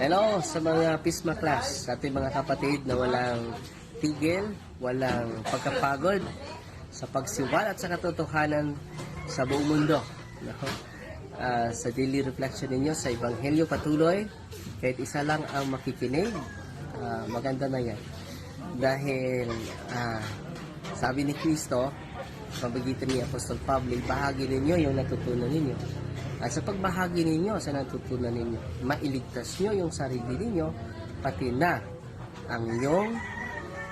Hello sa mga Pisma class, sa ating mga kapatid na walang tigil, walang pagkapagod sa pagsiwal at sa katotohanan sa buong mundo. No? Ah, sa daily reflection ninyo sa Ebanghelyo patuloy, kahit isa lang ang makikinig, ah, maganda na yan. Dahil ah, sabi ni Kristo, pabagitan ni Apostol Pablo, bahagi ninyo yung natutunan ninyo. At sa pagbahagi ninyo sa natutunan ninyo, mailigtas nyo yung sarili ninyo, pati na ang iyong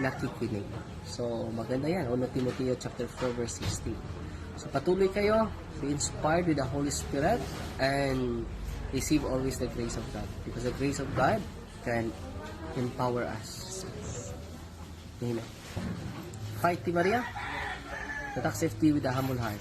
nakikinig. So, maganda yan. 1 Timoteo chapter 4 verse 16. So, patuloy kayo, be inspired with the Holy Spirit, and receive always the grace of God. Because the grace of God can empower us. Amen. Fight, Maria. Tatak safety with a humble heart.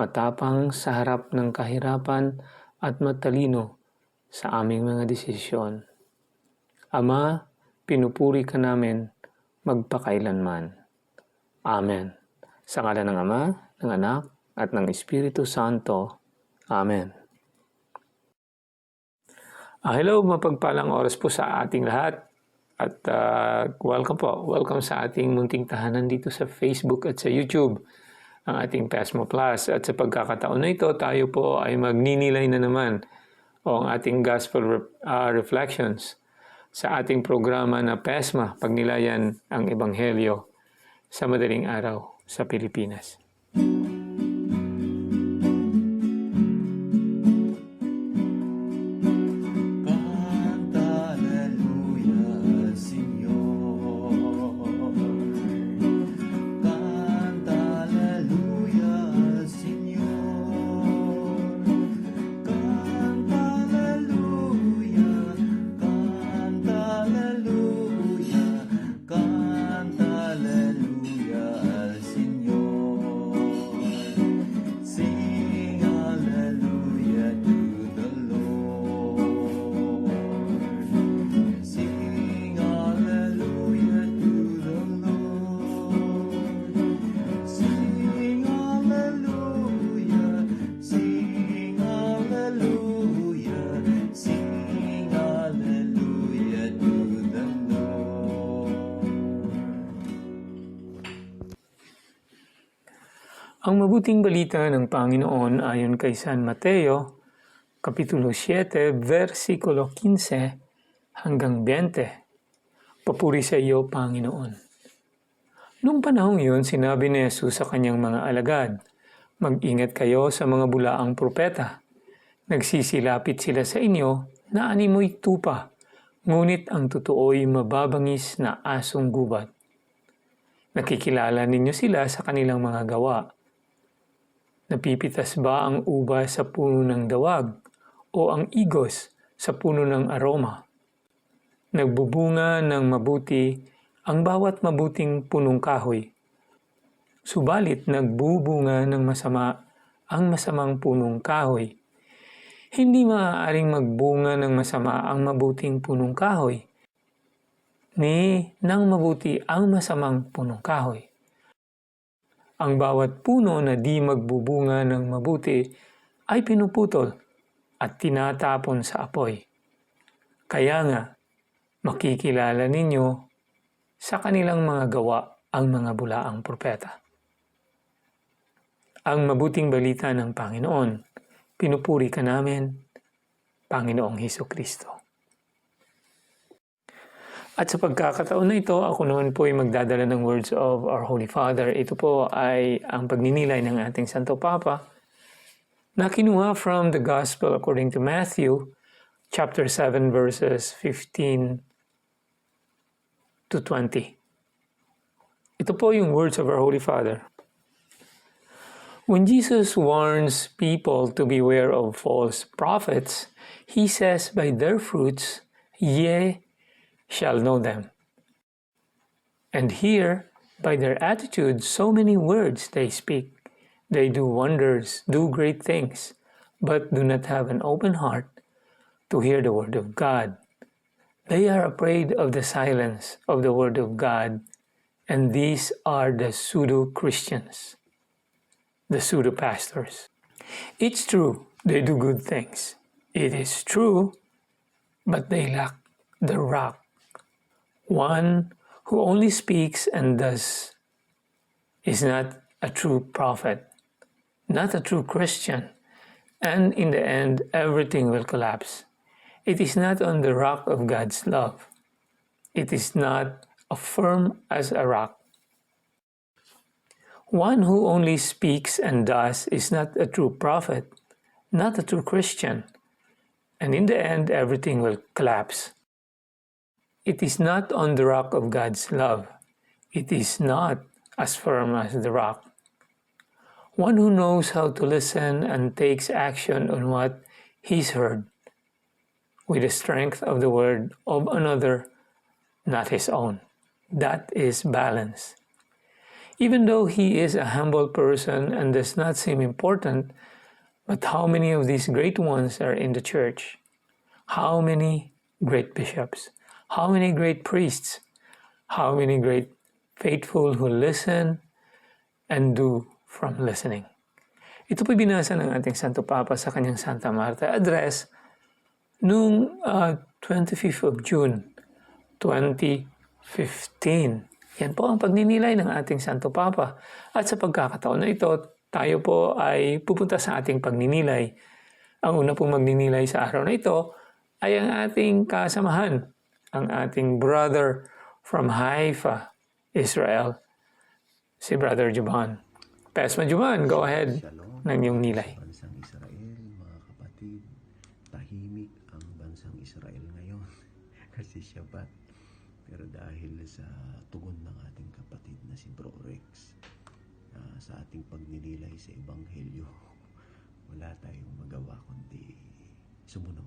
matapang sa harap ng kahirapan at matalino sa aming mga desisyon. Ama, pinupuri ka namin magpakailanman. Amen. Sa ngala ng Ama, ng Anak, at ng Espiritu Santo. Amen. Ah, hello, mapagpalang oras po sa ating lahat. At ah, welcome po. Welcome sa ating munting tahanan dito sa Facebook at sa YouTube ang ating PESMO Plus. At sa pagkakataon na ito, tayo po ay magninilay na naman o ang ating Gospel ah, Reflections sa ating programa na PESMA, Pagnilayan ang Ebanghelyo sa madaling araw sa Pilipinas. Ang mabuting balita ng Panginoon ayon kay San Mateo, Kapitulo 7, versikulo 15 hanggang 20. Papuri sa iyo, Panginoon. Noong panahong yun, sinabi ni Jesus sa kanyang mga alagad, Mag-ingat kayo sa mga bulaang propeta. Nagsisilapit sila sa inyo na animoy tupa, ngunit ang totoo'y mababangis na asong gubat. Nakikilala ninyo sila sa kanilang mga gawa. Napipitas ba ang uba sa puno ng dawag o ang igos sa puno ng aroma? Nagbubunga ng mabuti ang bawat mabuting punong kahoy. Subalit nagbubunga ng masama ang masamang punong kahoy. Hindi maaaring magbunga ng masama ang mabuting punong kahoy, ni nang mabuti ang masamang punong kahoy. Ang bawat puno na di magbubunga ng mabuti ay pinuputol at tinatapon sa apoy. Kaya nga, makikilala ninyo sa kanilang mga gawa ang mga bulaang propeta. Ang mabuting balita ng Panginoon, pinupuri ka namin, Panginoong Heso Kristo. At sa pagkakataon na ito, ako naman po ay magdadala ng words of our Holy Father. Ito po ay ang pagninilay ng ating Santo Papa na kinuha from the Gospel according to Matthew chapter 7 verses 15 to 20. Ito po yung words of our Holy Father. When Jesus warns people to beware of false prophets, he says, By their fruits ye shall know them. And here, by their attitude, so many words they speak. They do wonders, do great things, but do not have an open heart to hear the word of God. They are afraid of the silence of the word of God, and these are the pseudo Christians, the pseudo pastors. It's true, they do good things. It is true, but they lack the rock. One who only speaks and does is not a true prophet, not a true Christian, and in the end, everything will collapse. It is not on the rock of God's love. It is not firm as a rock. One who only speaks and does is not a true prophet, not a true Christian, and in the end, everything will collapse. It is not on the rock of God's love. It is not as firm as the rock. One who knows how to listen and takes action on what he's heard with the strength of the word of another, not his own. That is balance. Even though he is a humble person and does not seem important, but how many of these great ones are in the church? How many great bishops? How many great priests? How many great faithful who listen and do from listening? Ito po binasa ng ating Santo Papa sa kanyang Santa Marta address noong ah, 25th of June 2015. Yan po ang pagninilay ng ating Santo Papa. At sa pagkakataon na ito, tayo po ay pupunta sa ating pagninilay. Ang una pong magninilay sa araw na ito ay ang ating kasamahan, ang ating brother from Haifa, Israel, si Brother Juban. Pastor Juban, go ahead Shalom. ng iyong nilay. Bansang Israel, mga kapatid, tahimik ang bansang Israel ngayon kasi Shabbat. Pero dahil sa tugon ng ating kapatid na si Bro Rex, ah, sa ating pagninilay sa Ebanghelyo, wala tayong magawa kundi sumunod.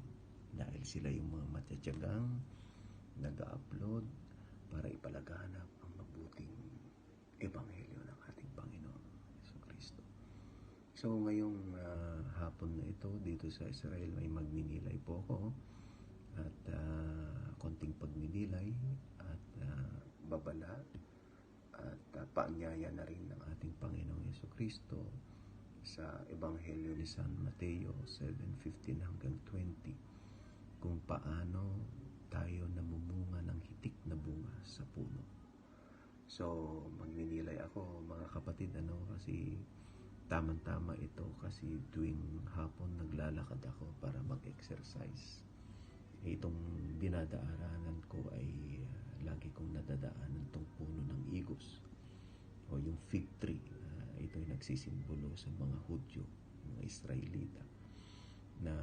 Dahil sila yung mga matyatsyagang nag-upload para ipalaganap ang mabuting Ebanghelyo ng ating Panginoon Yeso Kristo. So ngayong ah, hapon na ito dito sa Israel may magninilay po ako at ah, konting pagninilay at ah, babala at uh, paanyaya na rin ng ating Panginoong Yeso Kristo sa Ebanghelyo ni San Mateo 7:15 hanggang 20 kung paano tayo namumunga ng hitik na bunga sa puno. So, magninilay ako mga kapatid ano kasi tamang-tama ito kasi tuwing hapon naglalakad ako para mag-exercise. Itong dinadaaranan ko ay uh, lagi kong nadadaanan tong puno ng igos o yung fig tree. Uh, ito ay nagsisimbolo sa mga Hudyo, mga Israelita na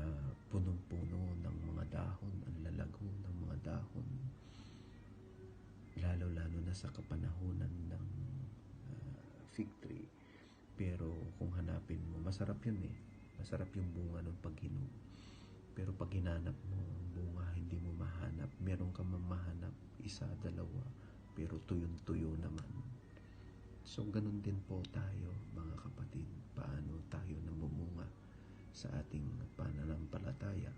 uh, punong-puno ng mga dahon, ang lalago ng mga dahon lalo-lalo na sa kapanahunan ng ah, fig tree. Pero kung hanapin mo, masarap yun eh. Masarap yung bunga ng paghinog. Pero pag hinanap mo ang bunga, hindi mo mahanap. Meron ka mamahanap, isa, dalawa, pero tuyong-tuyo naman. So, ganun din po tayo, mga kapatid. Paano tayo namumunga sa ating pananampalataya,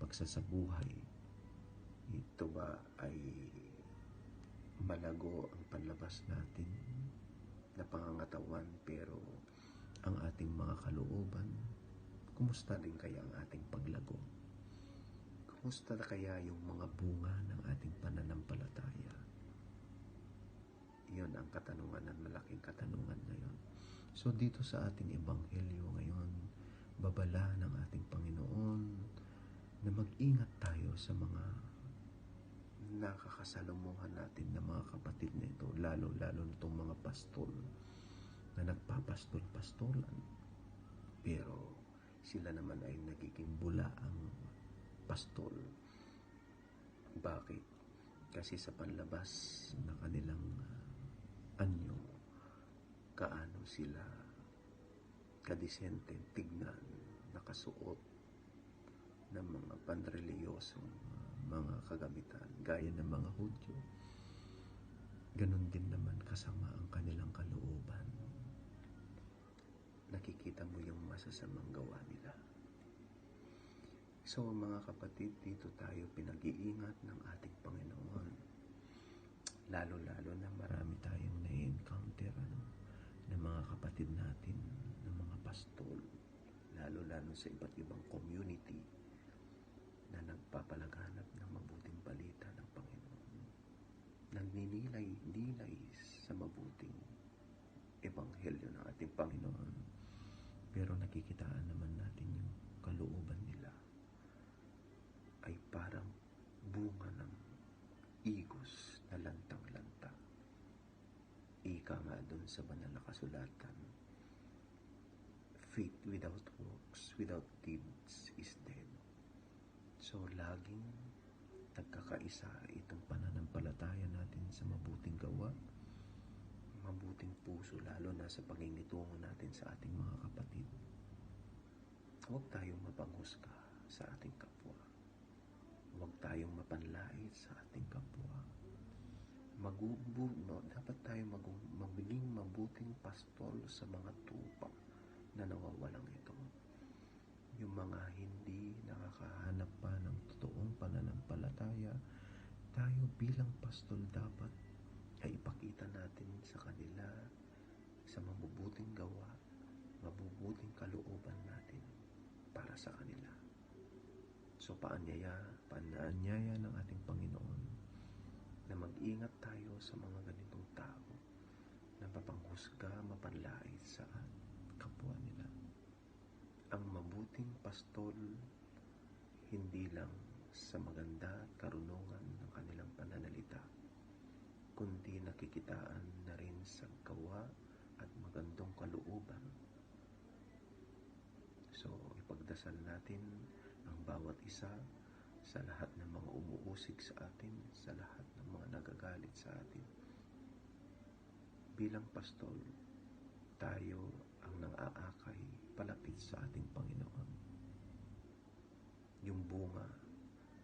pagsasabuhay. Ito ba ay malago ang panlabas natin na pangangatawan pero ang ating mga kalooban, kumusta din kaya ang ating paglago? Kumusta na kaya yung mga bunga ng ating pananampalataya? Iyon ang katanungan ng malaking katanungan na yon. So dito sa ating ebanghelyo ngayon, babala ng ating Panginoon na mag-ingat tayo sa mga nakakasalamuhan natin ng mga kapatid nito, lalo-lalo nitong mga pastol na nagpapastol-pastolan. Pero sila naman ay nagiging bula ang pastol. Bakit? Kasi sa panlabas na kanilang anyo kaano sila kadisente tignan nakasuot ng mga panreliyosong mga kagamitan gaya ng mga Hudyo. Ganon din naman kasama ang kanilang kalooban. Nakikita mo yung masasamang gawa nila. So mga kapatid, dito tayo pinag-iingat ng ating Panginoon. Lalo-lalo na marami tayong na-encounter ano, ng mga kapatid natin, pastol, lalo-lalo sa iba't ibang community na nagpapalaganap ng mabuting balita ng Panginoon. Nagninilay-nilay sa mabuting ebanghelyo ng ating Panginoon. Pero nakikitaan naman natin yung kalooban nila ay parang bunga ng igos na lantang-lanta. Ika nga dun sa banal na kasulatan, faith without works, without deeds is dead. So, laging nagkakaisa itong pananampalataya natin sa mabuting gawa, mabuting puso, lalo na sa pangingitungo natin sa ating mga kapatid. Huwag tayong mapanghusga sa ating kapwa. Huwag tayong mapanlait sa ating kapwa. Magubu, no, dapat tayo mag, maging mabuting pastol sa mga tupa na nawawalang ito. Yung mga hindi nakakahanap pa ng totoong pananampalataya, tayo bilang pastol dapat ay ipakita natin sa kanila sa mabubuting gawa, mabubuting kalooban natin para sa kanila. So paanyaya, paanyaya ng ating Panginoon na mag-ingat tayo sa mga ganitong tao na mapanghusga, mapanlait sa nila. Ang mabuting pastol hindi lang sa maganda karunungan ng kanilang pananalita, kundi nakikitaan na rin sa gawa at magandong kalooban. So, ipagdasal natin ang bawat isa sa lahat ng mga umuusig sa atin, sa lahat ng mga nagagalit sa atin. Bilang pastol, tayo ang nang-aakay palapit sa ating Panginoon. Yung bunga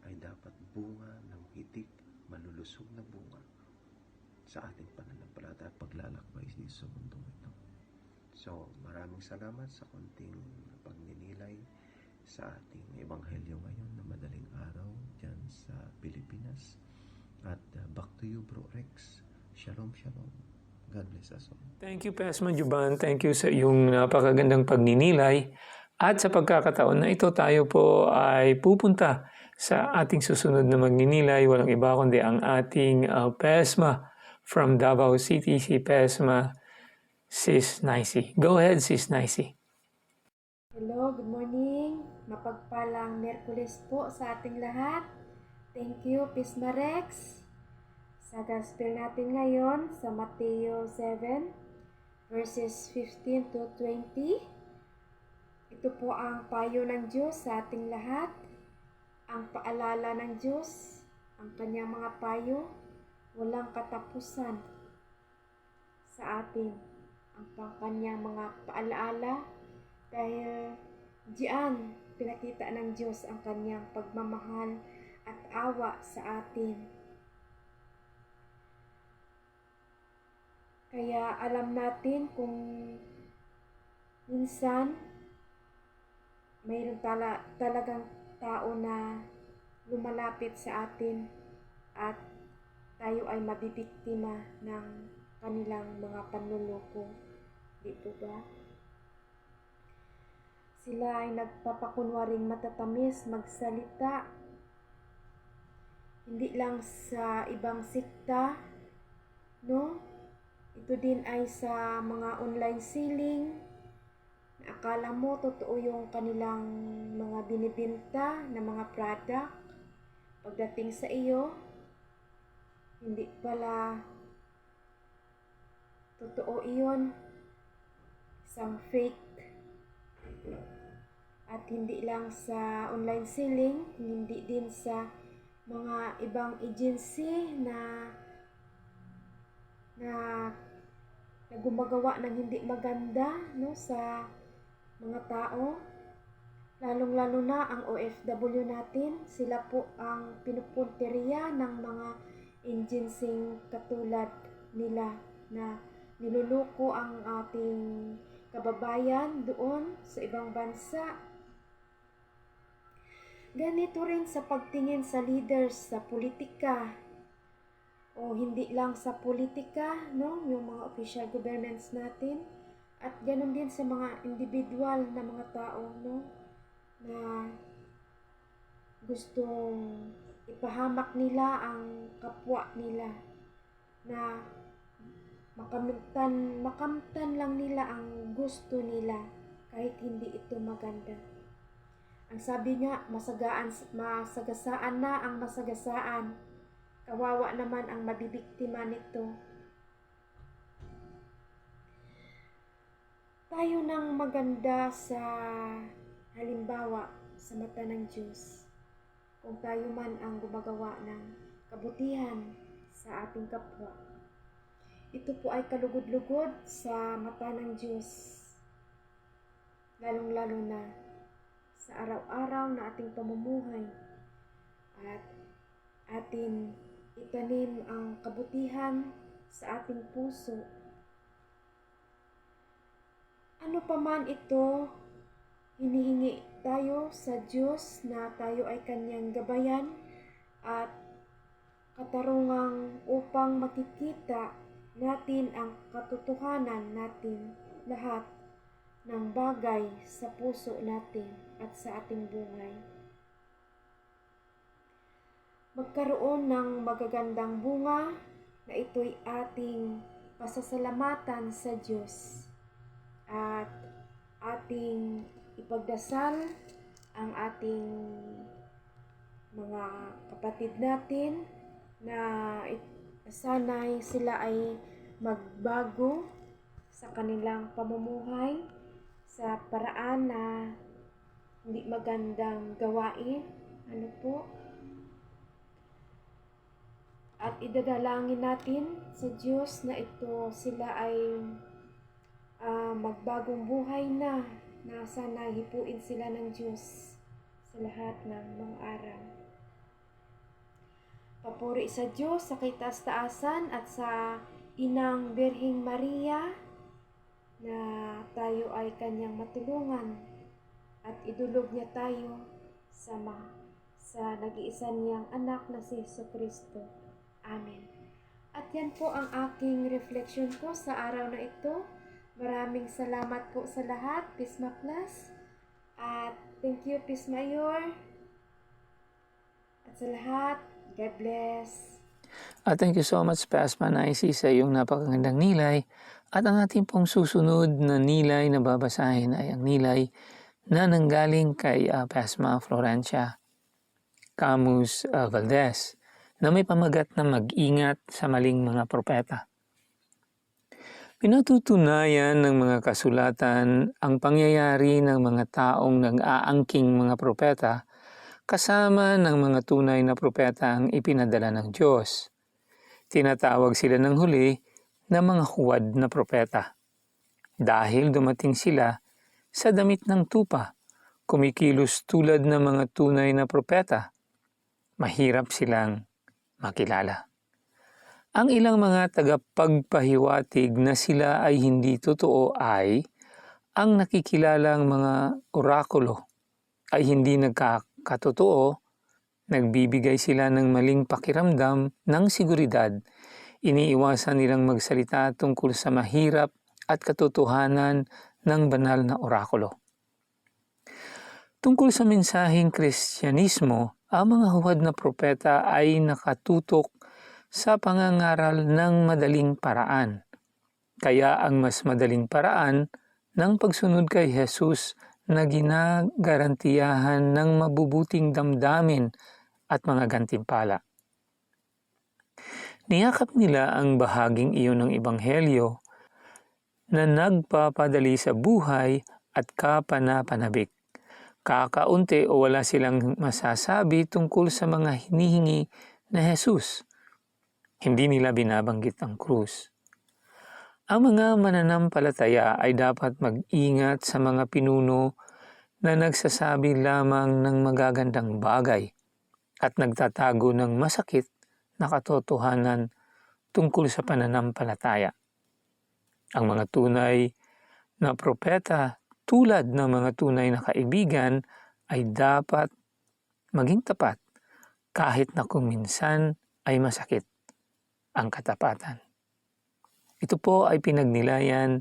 ay dapat bunga ng hitik, malulusog na bunga sa ating pananampalataya at paglalakbay sa mundong ito. So, maraming salamat sa konting pagninilay sa ating ebanghelyo ngayon na madaling araw dyan sa Pilipinas. At uh, back to you, Bro Rex. Shalom, shalom. God bless us all. Thank you, Pasma Juban. Thank you sa iyong napakagandang pagninilay. At sa pagkakataon na ito, tayo po ay pupunta sa ating susunod na magninilay. Walang iba kundi ang ating uh, Pesma from Davao City, si Pesma Sis Nicey. Go ahead, Sis Nicey. Hello, good morning. Mapagpalang Merkulis po sa ating lahat. Thank you, Pisma Rex. Sa gospel natin ngayon sa Mateo 7 verses 15 to 20. Ito po ang payo ng Diyos sa ating lahat. Ang paalala ng Diyos, ang kanyang mga payo, walang katapusan sa atin. Ang kanyang mga paalaala dahil diyan pinakita ng Diyos ang kanyang pagmamahal at awa sa atin. Kaya alam natin kung minsan mayroon tala, talagang tao na lumalapit sa atin at tayo ay mabibiktima ng kanilang mga panluloko. Di po ba? Sila ay nagpapakunwaring matatamis magsalita. Hindi lang sa ibang sikta, no? Ito din ay sa mga online selling. Akala mo totoo yung kanilang mga binibinta na mga product. Pagdating sa iyo, hindi pala totoo iyon. Isang fake at hindi lang sa online selling, hindi din sa mga ibang agency na na na gumagawa ng hindi maganda no sa mga tao. Lalong-lalo na ang OFW natin. Sila po ang pinupunteriya ng mga agencying katulad nila na niluluko ang ating kababayan doon sa ibang bansa. Ganito rin sa pagtingin sa leaders sa politika o hindi lang sa politika, no, yung mga official governments natin at ganun din sa mga individual na mga tao, no, na gustong ipahamak nila ang kapwa nila na makamtan makamtan lang nila ang gusto nila kahit hindi ito maganda. Ang sabi nga, masagaan, masagasaan na ang masagasaan. Kawawa naman ang mabibiktima nito. Tayo nang maganda sa halimbawa sa mata ng Diyos. Kung tayo man ang gumagawa ng kabutihan sa ating kapwa. Ito po ay kalugod-lugod sa mata ng Diyos. Lalong-lalo na sa araw-araw na ating pamumuhay at atin itanim ang kabutihan sa ating puso. Ano pa man ito, hinihingi tayo sa Diyos na tayo ay kanyang gabayan at katarungang upang makikita natin ang katotohanan natin lahat ng bagay sa puso natin at sa ating buhay magkaroon ng magagandang bunga na ito'y ating pasasalamatan sa Diyos at ating ipagdasal ang ating mga kapatid natin na sanay sila ay magbago sa kanilang pamumuhay sa paraan na hindi magandang gawain. Ano po? At idadalangin natin sa Diyos na ito sila ay ah, magbagong buhay na na sana hipuin sila ng Diyos sa lahat ng mga araw. Papuri sa Diyos sa kitaas-taasan at sa Inang Birhing Maria na tayo ay kanyang matulungan at idulog niya tayo sa ma sa nag-iisa niyang anak na si Kristo. Amen. At yan po ang aking reflection ko sa araw na ito. Maraming salamat po sa lahat, Pisma Plus. At thank you, Pisma Yor. At sa lahat, God bless. At thank you so much, Pasma Naisi, sa iyong napakagandang nilay. At ang ating pong susunod na nilay na babasahin ay ang nilay na nanggaling kay uh, Pasma Florencia Camus uh, Valdez na may pamagat na mag-ingat sa maling mga propeta. Pinatutunayan ng mga kasulatan ang pangyayari ng mga taong nag-aangking mga propeta kasama ng mga tunay na propeta ang ipinadala ng Diyos. Tinatawag sila ng huli na mga huwad na propeta. Dahil dumating sila sa damit ng tupa, kumikilos tulad ng mga tunay na propeta, mahirap silang makilala. Ang ilang mga tagapagpahiwatig na sila ay hindi totoo ay ang nakikilalang mga orakulo ay hindi nagkakatotoo, nagbibigay sila ng maling pakiramdam ng seguridad, iniiwasan nilang magsalita tungkol sa mahirap at katotohanan ng banal na orakulo. Tungkol sa mensaheng Kristyanismo, ang mga huwad na propeta ay nakatutok sa pangangaral ng madaling paraan. Kaya ang mas madaling paraan ng pagsunod kay Jesus na ginagarantiyahan ng mabubuting damdamin at mga gantimpala. Niyakap nila ang bahaging iyon ng Ebanghelyo na nagpapadali sa buhay at kapanapanabik. Kakaunti o wala silang masasabi tungkol sa mga hinihingi na Jesus. Hindi nila binabanggit ang krus. Ang mga mananampalataya ay dapat mag-ingat sa mga pinuno na nagsasabi lamang ng magagandang bagay at nagtatago ng masakit na katotohanan tungkol sa pananampalataya. Ang mga tunay na propeta tulad ng mga tunay na kaibigan ay dapat maging tapat kahit na kung minsan ay masakit ang katapatan. Ito po ay pinagnilayan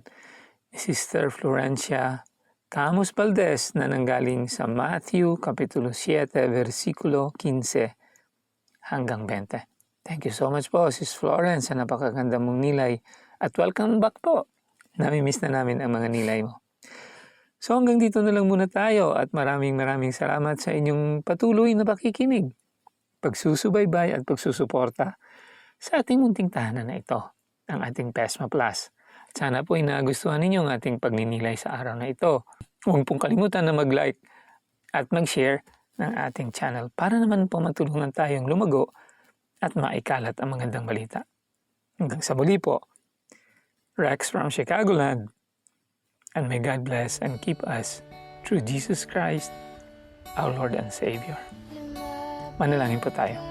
ni Sister Florencia Camus Valdez na nanggaling sa Matthew Kapitulo 7 versikulo 15 hanggang 20. Thank you so much po, Sis Florence, sa napakaganda mong nilay. At welcome back po. Namimiss na namin ang mga nilay mo. So hanggang dito na lang muna tayo at maraming maraming salamat sa inyong patuloy na pakikinig, pagsusubaybay at pagsusuporta sa ating munting tahanan na ito, ang ating PESMA Plus. Sana po ay nagustuhan ninyo ang ating pagninilay sa araw na ito. Huwag pong kalimutan na mag-like at mag-share ng ating channel para naman po matulungan tayong lumago at maikalat ang magandang balita. Hanggang sa muli po, Rex from Chicagoland. And may God bless and keep us through Jesus Christ, our Lord and Savior. Manalangin po tayo.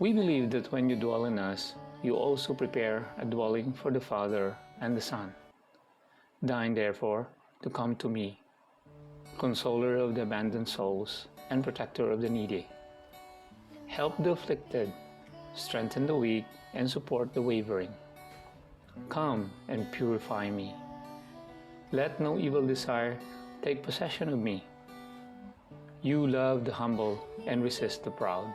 We believe that when you dwell in us, you also prepare a dwelling for the Father and the Son. Deign, therefore, to come to me, consoler of the abandoned souls and protector of the needy. Help the afflicted, strengthen the weak, and support the wavering. Come and purify me. Let no evil desire take possession of me. You love the humble and resist the proud.